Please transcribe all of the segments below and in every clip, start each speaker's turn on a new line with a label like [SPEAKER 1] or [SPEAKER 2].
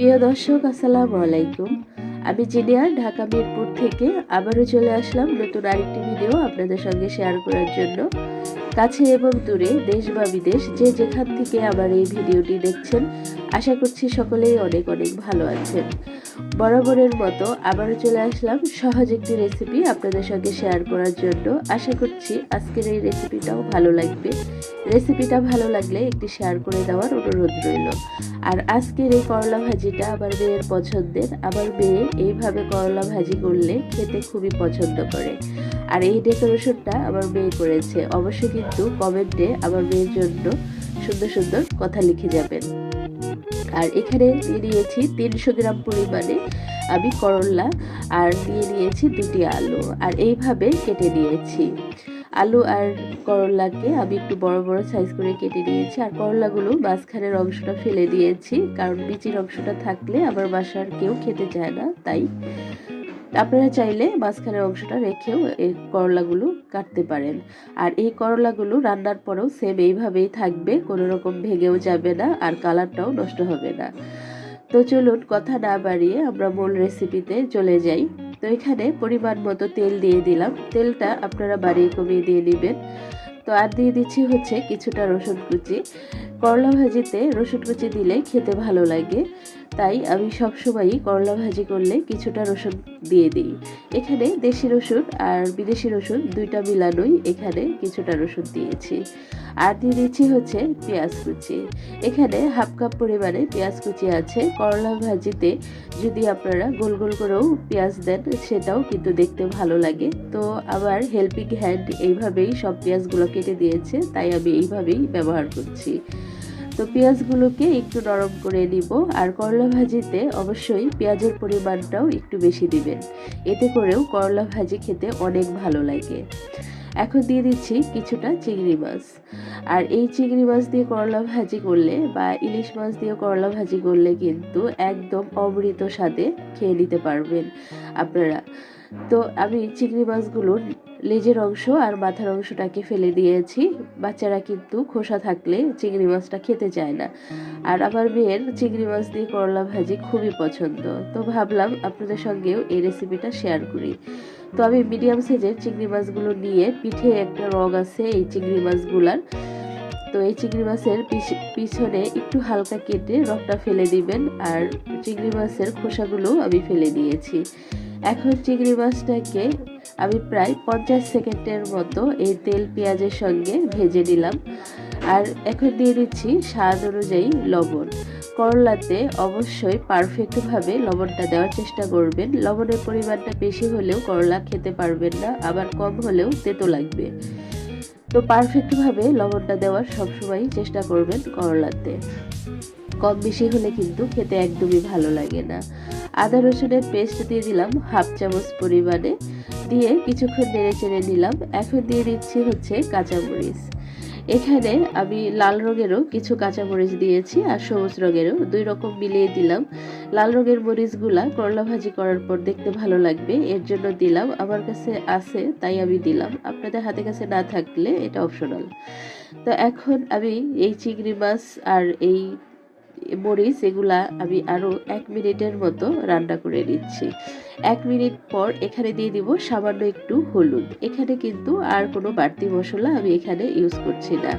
[SPEAKER 1] প্রিয় দর্শক, আসসালামু আলাইকুম। আমি জিনিয়া, ঢাকা মিরপুর থেকে আবারও চলে আসলাম নতুন আরেকটি ভিডিও আপনাদের সঙ্গে শেয়ার করার জন্য। কাছে এবং দূরে, দেশ বা বিদেশ, যে যেখান থেকে আবার এই ভিডিওটি দেখছেন, আশা করছি সকলেই অনেক অনেক ভালো আছেন। বরাবরের মতো আবারও চলে আসলাম। সহজ একটি রেসিপি আপনাদের সঙ্গে শেয়ার করার জন্য। আশা করছি আজকের এই রেসিপিটাও ভালো লাগবে। রেসিপিটা ভালো লাগলে একটি শেয়ার করে দেওয়ার অনুরোধ রইল। আর আজকের এই করলা ভাজিটা আমার মেয়ের পছন্দের। আমার মেয়ে এইভাবে করলা ভাজি করলে খেতে খুবই পছন্দ করে। আর এই ডেকোরেশনটা আমার মেয়ে করেছে। অবশ্যই কিন্তু কমেন্টে আমার মেয়ের জন্য সুন্দর সুন্দর কথা লিখে যাবেন। আর এখানে দিয়ে নিয়েছি তিনশো গ্রাম পরিমাণে আমি করল্লা আর দিয়ে নিয়েছি দুটি আলু। আর এইভাবে কেটে নিয়েছি আলু আর করলাকে আমি একটু বড় বড় সাইজ করে কেটে নিয়েছি আর করলাগুলো মাঝখানের অংশটা ফেলে দিয়েছি, কারণ বিচির অংশটা থাকলে আমার বাসার কেউ খেতে চায় না, তাই আপনারা চাইলে মাঝখানের অংশটা রেখেও এই করলাগুলো কাটতে পারেন। আর এই করলাগুলো রান্নার পরেও সেম এইভাবেই থাকবে, কোনো রকম ভেঙেও যাবে না আর কালারটাও নষ্ট হবে না। তো চলুন কথা না বাড়িয়ে আমরা মূল রেসিপিতে চলে যাই। তো এখানে পরিমাণ মতো তেল দিয়ে দিলাম। তেলটা আপনারা বাড়িয়ে কমিয়ে দিয়ে নেবেন। তো আর দিয়ে দিচ্ছি হচ্ছে কিছুটা রসুন কুচি। করলা ভাজিতে রসুন কুচি দিলে খেতে ভালো লাগে। তাই আমি সবসময়ই করলা ভাজি করলে কিছুটা রসুন দিয়ে দিই। এখানে দেশি রসুন আর বিদেশি রসুন দুইটা মিলানোই এখানে কিছুটা রসুন দিয়েছি। আর দিয়ে দিচ্ছি হচ্ছে পেঁয়াজ কুচি। এখানে হাফ কাপ পরিমাণে পেঁয়াজ কুচি আছে। করলা ভাজিতে যদি আপনারা গোল গোল করেও পেঁয়াজ দেন, সেটাও কিন্তু দেখতে ভালো লাগে। তো আবার হেল্পিং হ্যান্ড এইভাবেই সব পেঁয়াজগুলো কেটে দিয়েছে, তাই আমি এইভাবেই ব্যবহার করছি। তো পেঁয়াজগুলোকে একটু নরম করে নিব। আর করলা ভাজিতে অবশ্যই পেঁয়াজের পরিমাণটাও একটু বেশি দিবেন। এতে করেও করলা ভাজি খেতে অনেক ভালো লাগে। এখন দিয়ে দিচ্ছি কিছুটা চিংড়ি মাছ। আর এই চিংড়ি মাছ দিয়ে করলা ভাজি করলে বা ইলিশ মাছ দিয়ে করলা ভাজি করলে কিন্তু একদম অমৃত স্বাদে খেয়ে নিতে পারবেন আপনারা। তো আমি চিংড়ি মাছগুলোর লেজের অংশ আর মাথার অংশটাকে ফেলে দিয়েছি। বাচ্চারা কিন্তু খোসা থাকলে চিংড়ি মাছটা খেতে চায় না। আর আমার মেয়ের চিংড়ি মাছ দিয়ে করলা ভাজি খুবই পছন্দ। তো ভাবলাম আপনাদের সঙ্গেও এই রেসিপিটা শেয়ার করি। তো আমি মিডিয়াম সাইজের চিংড়ি মাছগুলো নিয়ে পিঠে একটা রং আছে এই চিংড়ি মাছগুলার। তো এই চিংড়ি মাছের পিছনে একটু হালকা কেটে রগটা ফেলে দিবেন, আর চিংড়ি মাছের খোসাগুলো আমি ফেলে দিয়েছি। এখন চিংড়ি মাছটাকে আমি প্রায় পঞ্চাশ সেকেন্ডের মতো এই তেল পেঁয়াজের সঙ্গে ভেজে নিলাম। আর এখন দিয়ে দিচ্ছি স্বাদ অনুযায়ী লবণ। করলাতে অবশ্যই পারফেক্টভাবে লবণটা দেওয়ার চেষ্টা করবেন। লবণের পরিমাণটা বেশি হলেও করলা খেতে পারবেন না, আবার কম হলেও তেতো লাগবে। তো পারফেক্টভাবে লবণটা দেওয়ার সবসময় চেষ্টা করবেন করলাতে। কম বেশি হলে কিন্তু খেতে একদমই ভালো লাগে না। আদা রসুনের পেস্ট দিয়ে দিলাম হাফ চামচ পরিমাণে। দিয়ে কিছুক্ষণ নেড়ে চেড়ে নিলাম। এখন দিয়ে দিচ্ছি হচ্ছে কাঁচামরিচ। এখানে আমি লাল রঙেরও কিছু কাঁচামরিচ দিয়েছি আর সবুজ রঙেরও। দুই রকম মিলিয়ে দিলাম। লাল রঙের মরিচগুলা করলা ভাজি করার পর দেখতে ভালো লাগবে। এর জন্য দিলাম, আমার কাছে আছে, তাই আমি দিলাম। আপনাদের হাতে কাছে না থাকলে এটা অপশনাল তো এখন আমি এই চিংড়ি মাছ আর এই মরিচ এগুলা আমি আরও এক মিনিটের মতো রান্না করে নিচ্ছি। এক মিনিট পর এখানে দিয়ে দিব সামান্য একটু হলুদ। এখানে কিন্তু আর কোনো বাড়তি মশলা আমি এখানে ইউজ করছি না।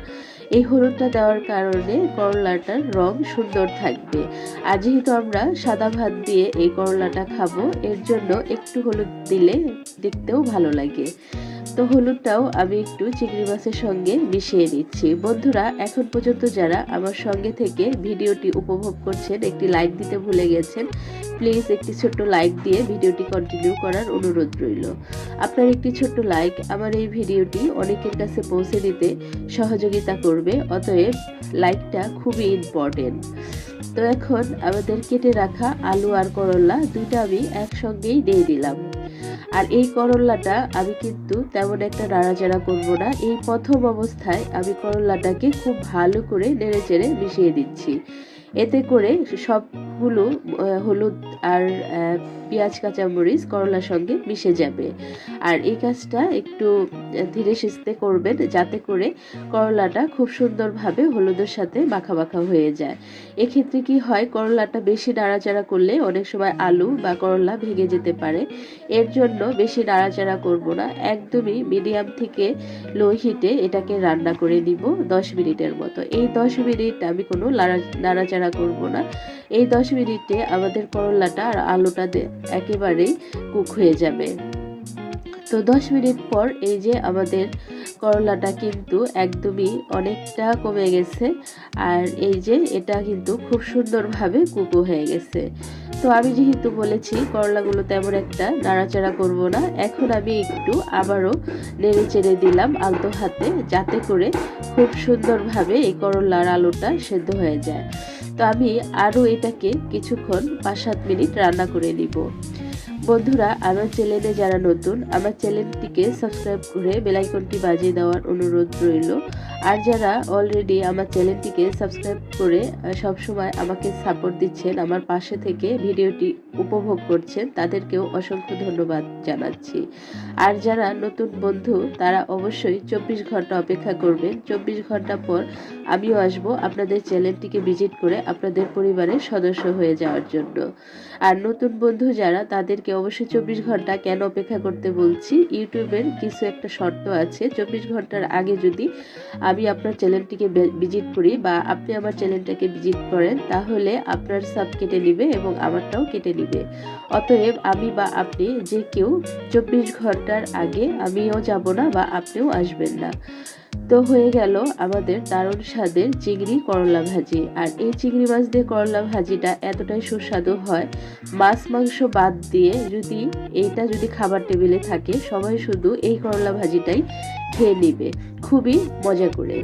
[SPEAKER 1] এই হলুদটা দেওয়ার কারণে করলাটার রং সুন্দর থাকবে। আর যেহেতু আমরা সাদা ভাত দিয়ে এই করলাটা খাব, এর জন্য একটু হলুদ দিলে দেখতেও ভালো লাগে। তো হলুদটাও আমি একটু চিংড়ি মাছের সঙ্গে মিশিয়ে নিচ্ছি। বন্ধুরা, এখন পর্যন্ত যারা আমার সঙ্গে থেকে ভিডিওটি উপভোগ করছেন, একটি লাইক দিতে ভুলে গেছেন, প্লিজ একটি ছোট্ট লাইক দিয়ে ভিডিওটি কন্টিনিউ করার অনুরোধ রইল। আপনার একটি ছোট্ট লাইক আমার এই ভিডিওটি অনেকের কাছে পৌঁছে দিতে সহযোগিতা করবে, অতএব লাইকটা খুবই ইম্পর্টেন্ট তো এখন আমাদের কেটে রাখা আলু আর করলা দুইটা আমি একসঙ্গেই দিয়ে দিলাম। আর এই করল্লাটা আমি কিন্তু তেমন একটা নাড়াচাড়া করব না। এই প্রথম অবস্থায় আমি করল্লাটাকে খুব ভালো করে নেড়ে চেড়ে মিশিয়ে দিচ্ছি। এতে করে সবগুলো হলুদ আর পেঁয়াজ, কাঁচামরিচ করলার সঙ্গে মিশে যাবে। আর এই কাজটা একটু ধীরে সিস্তে করবেন যাতে করে করলাটা খুব সুন্দরভাবে হলুদের সাথে মাখা মাখা হয়ে যায়। এক্ষেত্রে কি হয়, করলাটা বেশি নাড়াচাড়া করলে অনেক সময় আলু বা করলা ভেঙে যেতে পারে। এর জন্য বেশি নাড়াচাড়া করব না, একদমই মিডিয়াম থেকে লো হিটে এটাকে রান্না করে নিব দশ মিনিটের মতো। এই দশ মিনিট আমি কোনো লাড়া- নাড়াচাড়া করব না। এই দশ মিনিটে আমাদের করলাটা আর আলুটা একেবারেই কুক হয়ে যাবে। তো দশ মিনিট পর এই যে আমাদের করলাটা কিন্তু একদমই অনেকটা কমে গেছে। আর এই যে এটা কিন্তু খুব সুন্দরভাবে কুকো হয়ে গেছে। তো আমি যেহেতু বলেছি করলাগুলো তেমন একটা নাড়াচাড়া করব না, এখন আমি একটু আবারও নেড়ে চেড়ে দিলাম আলতো হাতে যাতে করে খুব সুন্দরভাবে এই করলার আলুটা সেদ্ধ হয়ে যায়। তো আমি আরও এটাকে কিছুক্ষণ পাঁচ সাত মিনিট রান্না করে নিব। বন্ধুরা আমার চ্যানেলে যারা নতুন আমার চ্যানেলটিকে সাবস্ক্রাইব করে বেলাইকনটি বাজিয়ে দেওয়ার অনুরোধ রইল। আর যারা অলরেডি আমার চ্যানেলটিকে সাবস্ক্রাইব করে আহ, সবসময় আমাকে সাপোর্ট দিচ্ছেন আমার পাশে থেকে ভিডিওটি উপভোগ করছেন তাদেরকেও অসংখ্য ধন্যবাদ জানাচ্ছি। আর যারা নতুন বন্ধু তারা অবশ্যই চব্বিশ ঘণ্টা অপেক্ষা করবেন। চব্বিশ ঘণ্টা পর আমিও আসব আপনাদের চ্যানেলটিকে ভিজিট করে আপনাদের পরিবারের সদস্য হয়ে যাওয়ার জন্য। আর নতুন বন্ধু যারা তাদেরকে অবশ্যই চব্বিশ ঘণ্টা কেন অপেক্ষা করতে বলছি ইউটিউবের কিছু একটা শর্ত আছে। চব্বিশ ঘণ্টার আগে যদি আমি আপনার চ্যানেলটিকে ভিজিট করি বা আপনি আমার চ্যানেলটাকে ভিজিট করেন, তাহলে আপনার সাব কেটে নিবে এবং আমারটাও কেটে নিবে। অতএব আমি বা আপনি যে কেউ চব্বিশ ঘণ্টার আগে আমিও যাব না বা আপনিও আসবেন না। তো হয়ে গেল আমাদের দারুণ স্বাদের চিংড়ি করলা ভাজি। আর এই চিংড়ি মাছ দিয়ে করলা ভাজিটা এতটাই সুস্বাদু হয়, মাছ মাংস বাদ দিয়ে যদি এইটা যদি খাবার টেবিলে থাকে, সবাই শুধু এই করলা ভাজিটাই খেয়ে নিবে। খুবই মজা করে।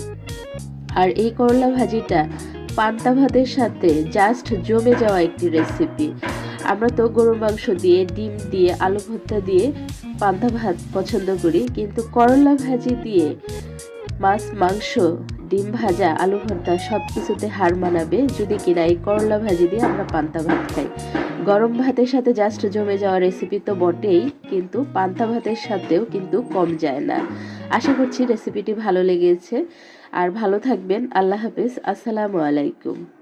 [SPEAKER 1] আর এই করলা ভাজিটা পান্তা ভাতের সাথে জাস্ট জমে যাওয়া একটি রেসিপি আমরা তো গরুর মাংস দিয়ে, ডিম দিয়ে, আলু ভর্তা দিয়ে পান্তা ভাত পছন্দ করি, কিন্তু করলা ভাজি দিয়ে মাছ, মাংস, ডিম ভাজা, আলু ভর্তা সব কিছুতে হার মানাবে যদি কিনা এই করলা ভাজি দিয়ে আমরা পান্তা ভাত খাই। গরম ভাতের সাথে জাস্ট জমে যাওয়া রেসিপি তো বটেই, কিন্তু পান্তা ভাতের সাথেও কিন্তু কম যায় না। আশা করছি রেসিপিটি ভালো লেগেছে। আর ভালো থাকবেন। আল্লাহ হাফেজ। আসসালামু আলাইকুম।